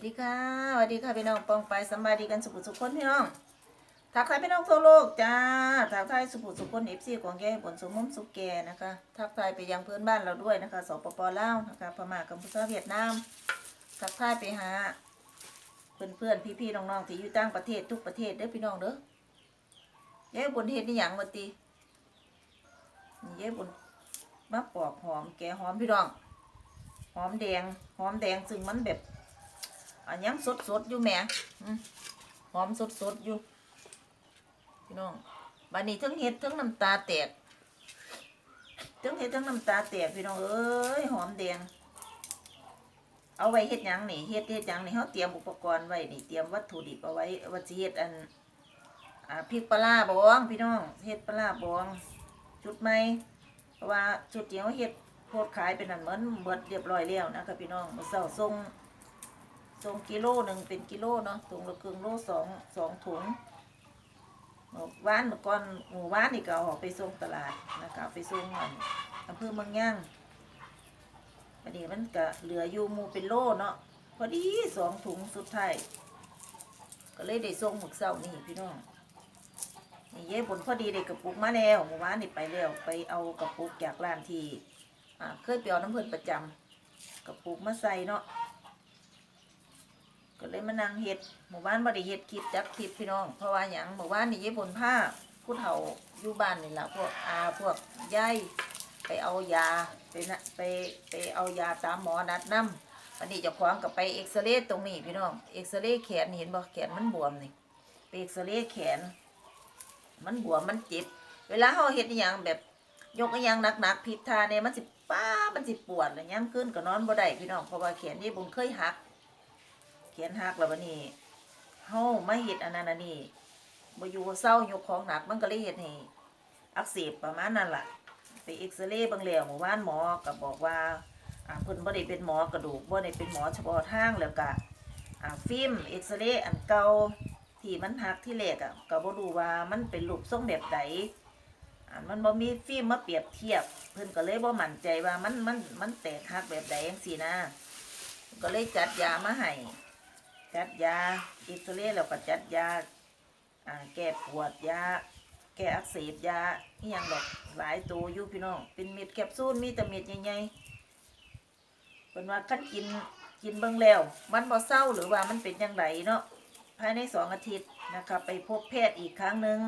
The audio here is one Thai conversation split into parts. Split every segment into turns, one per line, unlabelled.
วัสดีค่ะสวัสดีค่ะพี่น้องปองไปสบายดีกันสุขสุขคนพี่น้องทักทายพี่น้องทั่วโลกจ้าทักทายสุขสุขคนเอฟซีของแกบนสมมุมสุขแกนะคะทักทายไปยังเพื่อนบ้านเราด้วยนะคะสปปลาวนะคะพม่ากัมพูชาเวียดนามทักทายไปหาเพื่อนเพื่อนๆพี่ๆน้องๆที่อยู่ต่างประเทศทุกประเทศเด้อพี่น้องเด้อเย้บนเฮ็ดนี่หยังวะตีนี่เย้บนมะปอกหอมแก่หอมพี่น้องหอมแดงหอมแดงซึ่งมันแบบ อันยังสดสดอยู่แม่หอมสดสดอยู่พี่น้องบานนี้ทั้งเห็ดทั้งน้ำตาแตกทั้งเห็ดทั้งน้ำตาแตกพี่น้องเอ้ยหอมแดงเอาไว้เฮ็ดยังนี่เฮ็ดเฮ็ดยังนี่เขาเตรียมอุปกรณ์ไว้นี่เตรียมวัตถุดิบเอาไว้ว่าสิเฮ็ดอันอ่าพริกปลาร้าบองพี่น้องเฮ็ดปลาร้าบองชุดใหม่เพราะว่าชุดเดียวเฮ็ดโพดขายเป็นอันเหมือนเบิดเรียบร้อยแล้วนะคะพี่น้องมื้อเช้าส่ง ส่งกิโลหนึ่งเป็นกิโลเนาะถุงละครึ่งโลสองสองถุงเมื่อวานเมื่อก่อนหมู่บ้านนี่ก็เอาออกไปส่งตลาดนะคะไปส่งอันอำเภอเมืองย่างอันนี้มันก็เหลืออยู่หมูเป็นโลเนาะพอดีสองถุงสุดท้ายก็เลยได้ส่งหมึกเศร้านี่พี่น้องนี่เย้ผลพอดีได้กระปุกมาแล้วหมู่บ้านนี่ไปแล้วไปเอากระปุกจากร้านที่เคยไปเอาน้ำเพิ่นประจำกระปุกมาใส่เนาะ ก็เลยมานั่งเฮ็ดหมู่บ้านบ่ได้เฮ็ดคลิปจักคลิปพี่น้อง เพราะว่าหยังหมู่บ้านนี่ญี่ปุ่นผ้าผู้เฒ่าอยู่บ้านนี่ล่ะพวกอาพวกยายไปเอายาไปนะไปไปเอายาตามหมอนัดนำวันนี้เจ้าของก็ไปเอ็กซเรย์ตรงนี้พี่น้องเอ็กซเรย์แขนเห็นบ่แขนมันบวมนี่ไปเอ็กซเรย์แขน มันบวมมันเจ็บเวลาเฮาเฮ็ดอหยังแบบยกอหยังหนักๆผิดท่าเนี่ยมันสิป้ามันสิปวดแล้วยามคืนก็นอนบ่ได้พี่น้องเพราะว่าแขนนี่บุญเคยหัก ขียนหักแล้ววันนี้เฮามาเฮ็ดอันนั้นอันนี้บ่อยู่เศร้ายกของหนักมันก็เลยเฮ็ดให้อักเสบประมาณนั้นล่ะไปเอ็กซเรย์บางแล้วเมื่อวานหมอก็บอกว่าอาเพิ่นบ่ได้เป็นหมอกระดูกบ่ได้เป็นหมอเฉพาะทางแล้วก็อาฟิล์มเอ็กซเรย์อันเก่าที่มันหักที่แรกอะก็บ่รู้ว่ามันเป็นรูปทรงแบบใดอ่ามันบ่มีฟิล์มมาเปรียบเทียบ เพิ่นก็เลยบ่มั่นใจว่ามันมันมันแตกหักแบบใดจังซี่นะ ก็เลยจัดยามาให้ จัดยาอิสเรย์แล้วก็จัดยาแก้ปวดยาแก้อักเสบยาอหยังดอกหลายตัวอยู่พี่น้อง เป็นเม็ดแคปซูลมีแต่เม็ดใหญ่ๆเป็นว่าคันกินกินเบิ่งแล้ว มันบ่เศร้าหรือว่ามันเป็นยังไงเนาะภายในสองอาทิตย์นะคะไปพบแพทย์อีกครั้งหนึ่ง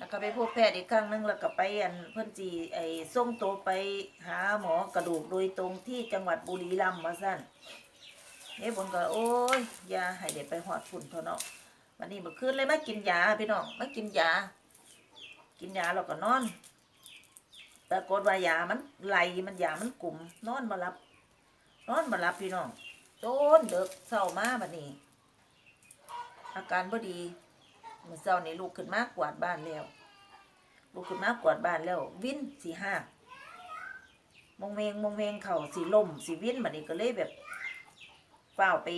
นะคะไปพบแพทย์อีกครั้งหนึ่งแล้วก็ไปอันเพิ่อนจีไอ้ส่งตัวไปหาหมอกระดูกโดยตรงที่จังหวัดบุรีรัมย์มาสั่น เอ้บนก็โอ้ยยาให้เด็กไปหอดฝุ่นเถอะเนาะวันนี้เมื่อคืนเลยมากินยาพี่น้องมากินยา กินยาแล้วก็นอนปรากฏว่ายามันไหลมันยามันกลุ่มนอนมารับนอนมารับพี่น้องโจนเด็กเศร้ามาบัดนี้ อาการบ่ดีเมื่อเช้านี่ลูกขึ้นมากกวาดบ้านแล้วลูกขึ้นมากวาดบ้านแล้ว วินสีห้ามงเวงมงเวงเข่าสีลมสีวินบัดนี้ก็เลยแบบ เฝ้าไป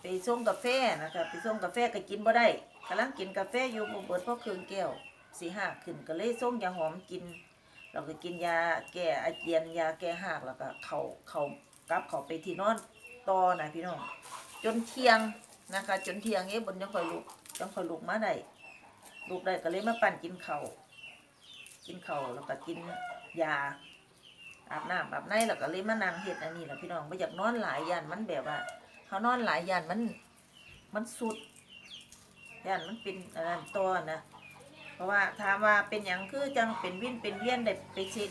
ไปส่งกาแฟนะคะไปส่งกาแฟก็กินบ่ได้กำลังกินกาแฟอยู่บ่เบิดเพราะเครื่องแก้วสีหักขึ้นก็เลยส่งยาหอมกินเราก็กินยาแก้อาเจียนยาแก้หักแล้วก็เขาเขากลับเขาไปที่นอนต่อนะพี่น้องจนเที่ยงนะคะ จนเที่ยงเอ้บนยังคอยลุกยังคอยลุกมาได้ลุกได้ก็เลยมาปั่นกินเขาวกินเข่าแล้วก็กินยา อาบน้ำอาบในแล้วก็เลยมานั่งเฮ็ดอันนี้แหละพี่น้องไม่อยากนอนหลายยันมันแบบว่าเขานอนหลายยันมัน มันสุดยันมันเป็นอันนั้นตัวนะเพราะว่าถามว่าเป็นอย่างคือจังเป็นวิ่นเป็นเวียนได้ไปเช็ค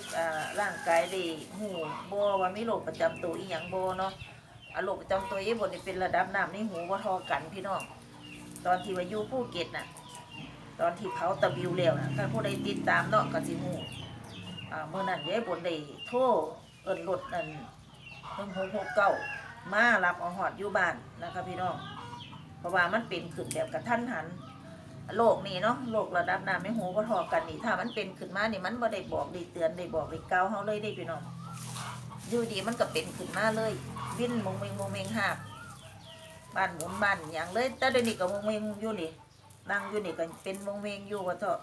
ร่างกายได้หูบว่ามีโรคประจำตัวอีหยังบเนาะอาโรคประจำตัวอีบนนี่เป็นระดับน้ำในหูว่าทอกันพี่น้องตอนที่วายู่ภูเกตน่ะ ตอนที่เขาตะบิวแล้วนะถ้าผู้ใดติดตามเนาะก็สิหู อ่าเมื่อนั้นยายบนได้โทรเอินรถนั่นหนึ่งหกหกเก้ามารับเอาหอดอยู่บ้านนะคะพี่น้อง เพราะว่ามันเป็นขึ้นแบบกระทันหันโรคนี้เนาะโรคระดับน้ำไม่หูบ่ทอกันนี่ถ้ามันเป็นขึ้นมานี่มันบ่ได้บอกได้เตือนได้บอกได้เกาเฮาเลยได้พี่น้องอยู่ดีมันก็เป็นขึ้นมาเลย วิ่นมงเมงมงเมงหักบ้านหมุนบ้านอย่างเลยแต่เดี๋ยวนี้ก็มงเมงอยู่นี่นั่งอยู่นี่ก็เป็นมงเมงอยู่ว่าเถอะ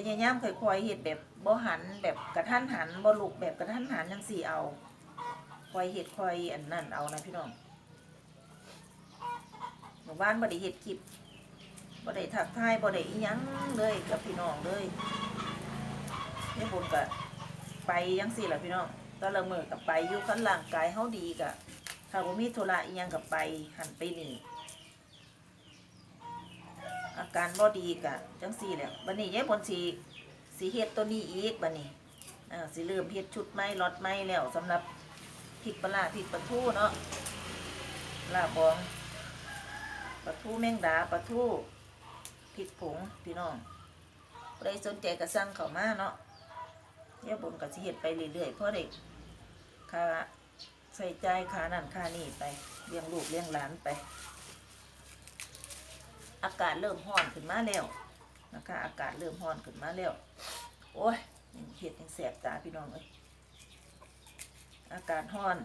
พยายามค่อยๆเฮ็ดแบบบ่หันแบบกระทันหันบ่ลุกแบบกระทันหันจังสี่เอาค่อยเฮ็ดค่อยอันนั้นเอานะพี่น้องหมู่บ้านบ่ได้เฮ็ดคลิปบ่ได้ทักทายบ่ได้อีหยังเลยกับพี่น้องเลยนี่บุญก็ไปจังซี่ล่ะพี่น้องตอนละมือก็ไปอยู่คันร่างกายเฮาดีก็ถ้าบ่มีธุระอีหยังก็ไปหันไปนี่ อาการบ่ดีก็จังซี่แหละบัดนี้ยายบนสิสิเฮ็ดตัวนี้อีกบัดนี้อ่าสิเริ่มเฮ็ดชุดใหม่ล็อตใหม่แล้วสำหรับพริกปลาร้าพริกปลาทูเนาะลาบองปลาทูแมงดาปลาทูพริกผงพี่น้องใครสนใจก็สั่งเข้ามาเนาะยายบนก็สิเฮ็ดไปเรื่อยๆเพราะได้ค่าใส่ใจายค่านั่นค่านี่ไปเลี้ยงลูกเลี้ยงหลานไป อากาศเริ่มร้อนขึ้นมาแล้วนะคะ อากาศเริ่มร้อนขึ้นมาแล้ว โอ้ยเห็ดยังแสบตาพี่น้องเอ้ยอากาศร้อน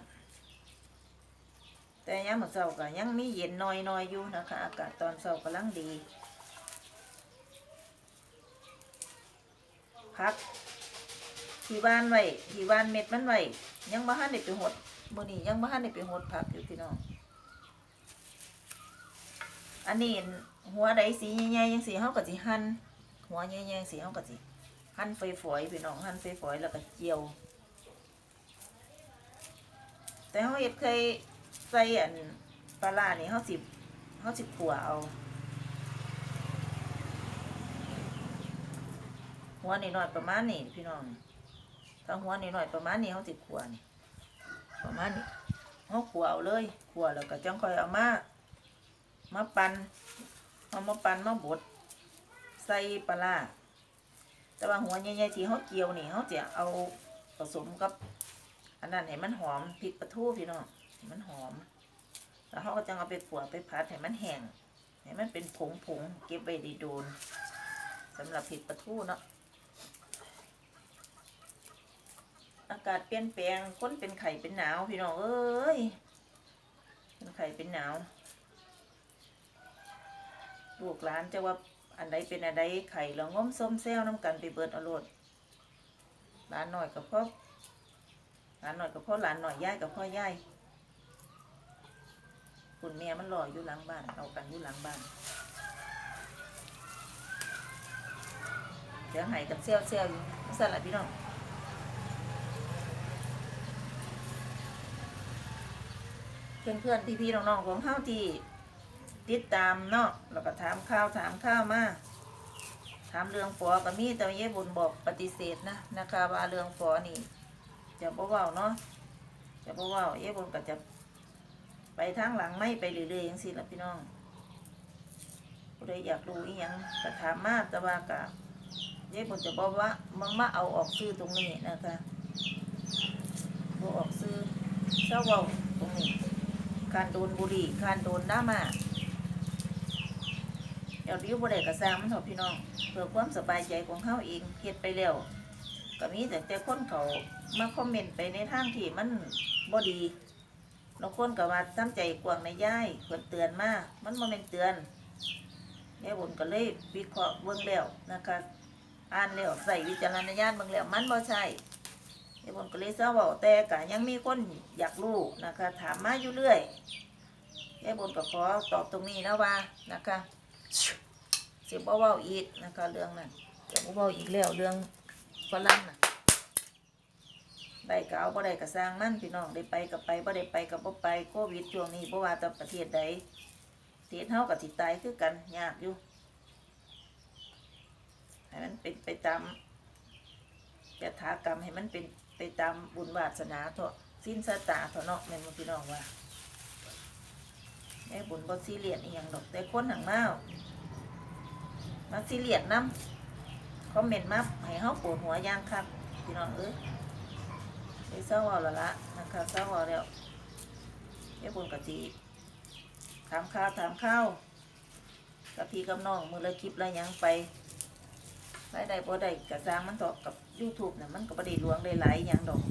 แต่ยังมื้อเช้าก็ยังมีเย็นน้อยๆอยู่นะคะ อากาศตอนเช้ากำลังดีพักที่บ้านไว้ที่บ้านเม็ดมันไว้ยังบ่ทันได้ไปหดมื้อนี้ยังบ่ทันได้ไปหดผักอยู่พี่น้อง อันนี้หัวใดสีใหญ่ๆยังสีเฮาก็สิหั่นหัวใหญ่ๆจังสีเฮาก็สิหั่นฝอยๆพี่น้องหั่นฝอยๆแล้วก็เจียว แต่เฮาเฮ็ดเคยใส่อันปลาร้านี่เฮาสิเฮาสิขัวเอาหัวนี่น้อยประมาณนี้พี่น้องถ้าหัวนี่น้อยประมาณนี้เฮาสิขัวนี่ประมาณนี้เฮาขัวเอาเลยขัวแล้วก็จังค่อยเอามา มาปันเอามาปันมาบด ใส่ปลาแต่ว่าหัวใหญ่ๆที่เขาเกี่ยวนี่เขาจะเอาผสมกับ อันนั้นให้มันหอมพริกปลาทูพี่น้องให้มันหอม แล้วเขาก็จะเอาไปขัวไปผัดให้มันแห้งให้มันเป็นผงผงๆเก็บไว้ดีโดนสำหรับพริกปลาทูเนาะอากาศเปลี่ยนแปลงคนเป็นไข่เป็นหนาวพี่น้องเอ้ยเป็นไข่เป็นหนาว ลูกหลานจะว่าอันใดเป็นอันใดไข่เราง้มส้มแซวน้ำกันไปเบิดอาโลดหลานหน่อยกับพ่อหลานหน่อยกับพ่อหลานหน่อยย่ายกับพ่อย่ายคุณแม่มันรออยู่หลังบ้านเอากันอยู่หลังบ้านเดี๋ยวหายกับเซลเซลอยู่สลับพี่น้องเพื่อนเพื่อนพี่พี่ๆน้องๆของเฮาที่ ติดตามเนาะแล้วก็ถามข้าวถามข้าวมาถามเรื่องฝอก็มีแต่เย่บุญบอกปฏิเสธนะนะคะว่าเรื่องฝอนี่ จะบ่เว้าเนาะจะบ่เว้าเย่บุญก็จะไปทางหลังไม่ไปเรื่อยๆอย่างสิละพี่น้องผู้ใดอยากรู้อีหยังก็ถามมาแต่ว่าก็เย่บุญจะบอกว่ามึงมาเอาออกซื้อตรงนี้นะคะบ่ออกซื้อเจ้าเว้าตรงนี้การโดนบุหรี่การโดนด้ามา เดี๋ยวริ้วบ่ได้กระซางมันเถอะพี่น้องเพื่อความสบายใจของเขาเองเฮ็ดไปแล้วก็มีแต่แต่คนเขามาคอมเมนต์ไปในทางที่มันบ่ดีบางคนก็ว่าตั้งใจกวางในย่ายเพิ่นเตือนมากมันบ่แม่นเตือนยายบุญก็เลยวิเคราะห์เบิ่งแล้วนะคะอ่านแล้วใส่วิจารณญาณเบิ่งแล้วมันบ่ใช่ยายบนก็เลยเศร้าเบาแต่ก็ยังมีคนอยากรู้นะคะ ถามมาอยู่เรื่อยยายบนก็ขอตอบตรงนี้นะว่านะคะ สียบ่เว้าอีกนะคะ เรื่องนั้นเสียบ่เว้าอีกแล้วเรื่องฝรั่งน่ะได้ก็เอาบ่ได้ก็สร้างมันพี่น้องได้ไปก็ไปบ่ได้ไปก็บ่ไปโควิดช่วงนี้บ่ว่าแต่ประเทศใดประเทศเฮาก็สิตายคือกันยากอยู่ให้มันเป็นไปตามยถากรรมให้มันเป็นไปตามบุญวาสนาเถอะสิ้นสตาเถอะเนาะแม่นบ่พี่น้องว่า แม่บุญบ่ซีเรียสอีหยังดอกแต่คนหังมามาซีเรียสนำคอมเมนต์มาให้เฮาปวดหัวย่างคักพี่น้องเอ้ยไปเศร้าเอาละละนะคะเศร้าเอาแล้วแม่บุญก็สิถามข้าวถามข้าวกับพี่กับน้องมือละคลิปละยังไปรายได้บ่ได้กระจางมันตอบกับ YouTube นะ่ะมันก็บ่ได้ลวงได้หลายอย่างดอก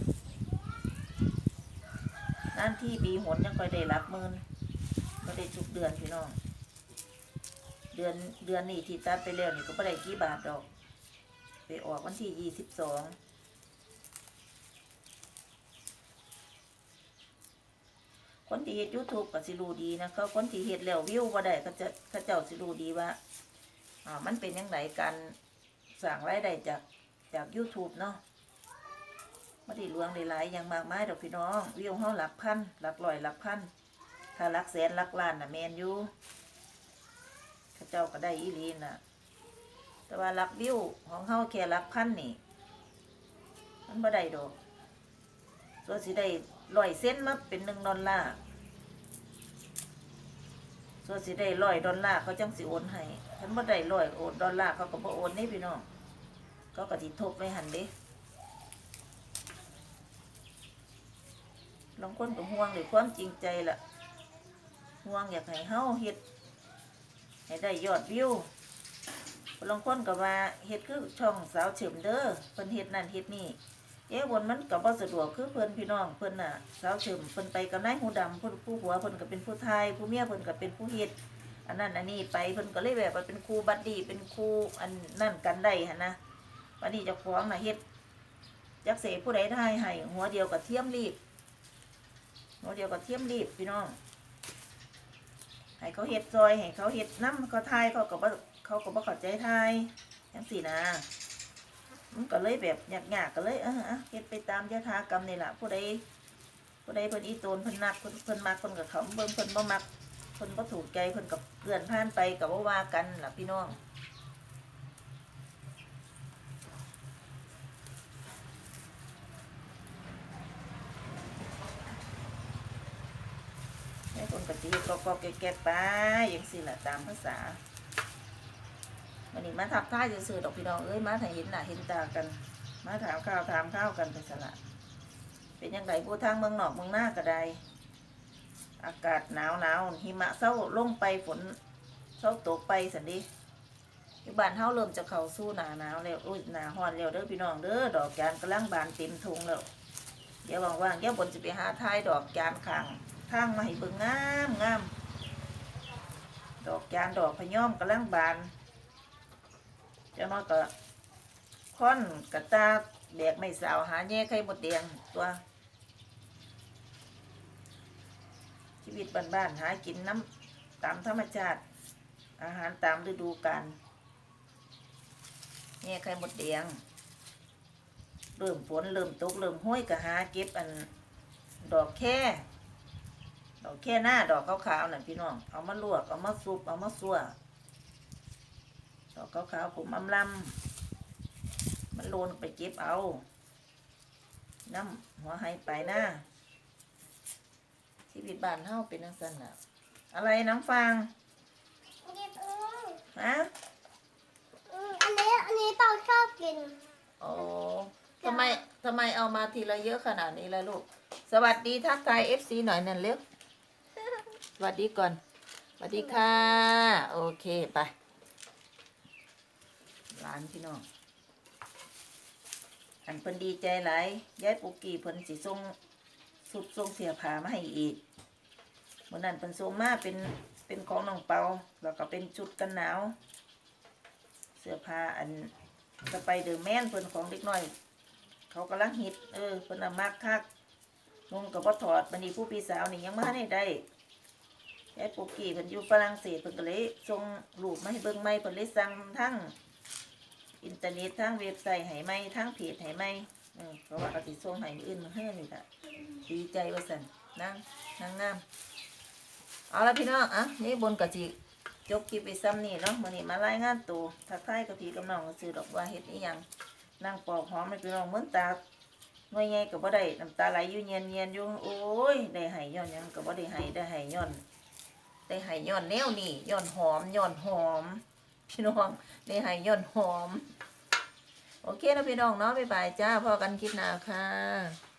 นั่นที่ปีหนยังค่อยได้รับมื่น บ่ได้ทุกเดือนพี่น้อง เดือนเดือนนี้ที่ตัดไปแล้วนี่ก็บ่ได้กี่บาทดอก ไปออกวันที่ยี่สิบสองคนที่เฮ็ด YouTube ก็สิรูดีนะเขาคนที่เฮ็ดแล้ววิวบ่ได้เขาจะเขาเจ้าสิรูดีว่าอ่ามันเป็นจังไดการสร้างรายได้จากจาก YouTube เนาะบ่ได้ลวงหลายๆอย่างมากมายดอกพี่น้อง วิวเฮาหลักพันหลักร้อยหลักพัน ถ้าหลักแสนหลักล้านน่ะแมนอยู่เขาเจ้าก็ได้อีลีน่ะ แต่ว่าหลักวิวของเฮาแค่หลักพันนี่มันบ่ได้ดอกส่วนสิได้ร้อยเส้นมาเป็นหนึ่งดอลลาร์ส่วนสิได้ร้อยดอลลาร์เขาจังสิโอนให้ฉันบ่ได้ร้อยโอนดอลลาร์เขาก็บ่โอนนี่พี่น้องเขาก็สิทบไว้หันเด้ลองคนก็ห่วงด้วยความจริงใจล่ะ ห่วงอยากให้เฮาเฮ็ดให้ได้ยอดวิวลางคนก็ว่าเฮ็ดคือช่องสาวเฉิมเด้อเพิ่นเฮ็ดนั่นเฮ็ดนี่เอ๊ะวนมันก็บ่สะดวกคือเพิ่นพี่น้องเพิ่นน่ะสาวเฉิมเพิ่นไปกับนายหูดำผู้ผู้หัวเพิ่นก็เป็นผู้ไทยผู้เมียเพิ่นก็เป็นผู้เฮ็ดอันนั้นอันนี้ไปเพิ่นก็เลยแบบว่าเป็นครูบัดดี้เป็นครูอันนั่นกันได้หั่นนะวันนี้จ้าของน่ะเฮ็ดจักเสผู้ใดทายให้หัวเดียวกับเทียมรีบหัวเดียวกับเทียมรีบพี่น้อง ให้เขาเฮ็ดซอยให้เขาเฮ็ดน้ำเขาทายเขาก็บ่เขาก็บ่เข้าใจทายจังสี่นะมันก็เลยแบบยากๆก็เลยเอออะเฮ็ดไปตามยถากรรมนี่แหละผู้ใดผู้ใดเพิ่นอีโตนเพิ่นนักเพิ่นเพิ่นมักเพิ่นกับเขาเบิ่งเพิ่นบ่มักเพิ่นบ่ถูกใจเพิ่นกับเกลื่อนผ่านไปกับ่ว่ากันล่ะพี่น้อง ให้คนกะติก็ก็แก่ๆไปจังซี่ล่ะตามภาษาวันนี้มาทับท่ายซื่อดอกพี่น้องเอ้ยมาถ่ายเห็นหน้าเห็นตากัน มาถามข้าวถามข้าวกันเป็นสละเป็นยังไงผู้ทางเมืองนอกเมืองหน้าก็ได้อากาศหนาวหนาวหิมะเศร้าลงไปฝนเศร้าตกไปสันดิที่บ้านเฮาเริ่มจะเข้าสู่หนาหนาวแล้วอุ้ยหนาฮ้อนแล้วเด้อพี่น้องเด้อดอกจานกำลังบานเต็มทุงแล้วเดี๋ยวว่างๆเดี๋ยวบนจะไปหาทายดอกจานข้าง ทางมาให้เบิ่งงามงามดอกจานดอกพย่อมกำลังบานเจ้าน้อยก็ค่อนกระตาแบกไม่สาวหาแย่ไข่หมดแดงตัวชีวิตบ้านๆหากินน้ำตามธรรมชาติ อาหารตามฤดูกาลแย่ไข่หมดแดงเริ่มฝนเริ่มตกเริ่มห้วยก็หาเก็บอันดอกแค่ ดอกแค่หน้าดอกขาวๆน่ะพี่น้องเอามาลวกเอามาซุปเอามาซั่วดอกขาวๆผมอำลำมันโลนไปเก็บเอาน้ำหัวไหไปหน้าชีวิตบ้านเฮาเป็นนังสันน่ะอะไรน้ำฟาง
หยิบอืม
ฮะ
อืมอันนี้อันนี้ต้องชอบกิน
โอ้ทำไมทำไมเอามาทีละเยอะขนาดนี้ล่ะลูก สวัสดีทักทายเอฟซีหน่อยนั่นเร็วส วัสดีก่อน สวัสดีค่ะ โอเค ไปหลานพี่น้องอันเพิ่นดีใจหลายยายปุกกี้เพิ่นสิส่งสุดส่งเสียผ้ามาให้อีกเมื่อนั้นเพิ่นส่งมาเป็นเป็นของน้องเปาแล้วก็เป็นชุดกันหนาว เสื้อผ้าอันสไปเดอร์แมนเพิ่นของเด็กน้อย เขากำลังฮิตเออเพิ่นน่ะมักคักนุ่งกับว่าถอดบันนี้ผู้พี่สาวนี่ยังมาได้ได้ ยายปุกกี้เพิ่นอยู่ฝรั่งเศสเพิ่นก็เลยส่งรูปมาให้เบิ่งใหม่เพิ่นเลยสั่งทั้งอินเทอร์เน็ตทั้งเว็บไซต์ให้ไหมทั้งเพจให้ไหมเออเพราะว่าปฏิส่งให้มืออื่นมาเฮือนี่ละดีใจว่าสันนั่งนั่งงามเอาละพี่น้องอะนี่บนกะจิจบคลิปไปซ้ำนี่เนาะมื้อนี้มารายงานตัวทักทายกับพี่กับน้องก็ซื้อดอกว่าเฮ็ดอีหยังนั่งปอกหอมให้พี่น้องเหมือนตาหน่วยใหญ่ก็บ่ได้น้ำตาไหลอยู่เนียนๆอยู่โอ้ยได้ให้ย้อนหยังก็บ่ได้ให้ได้ให้ย้อน ได้ห้ย้อนแนวนี่ย้อนหอมย้อนหอม พี่น้องได้ห้ย้อนหอม โอเคนะพี่น้องเนาะบ๊ายบายจ้าพอกันคลิปหน้าค่ะ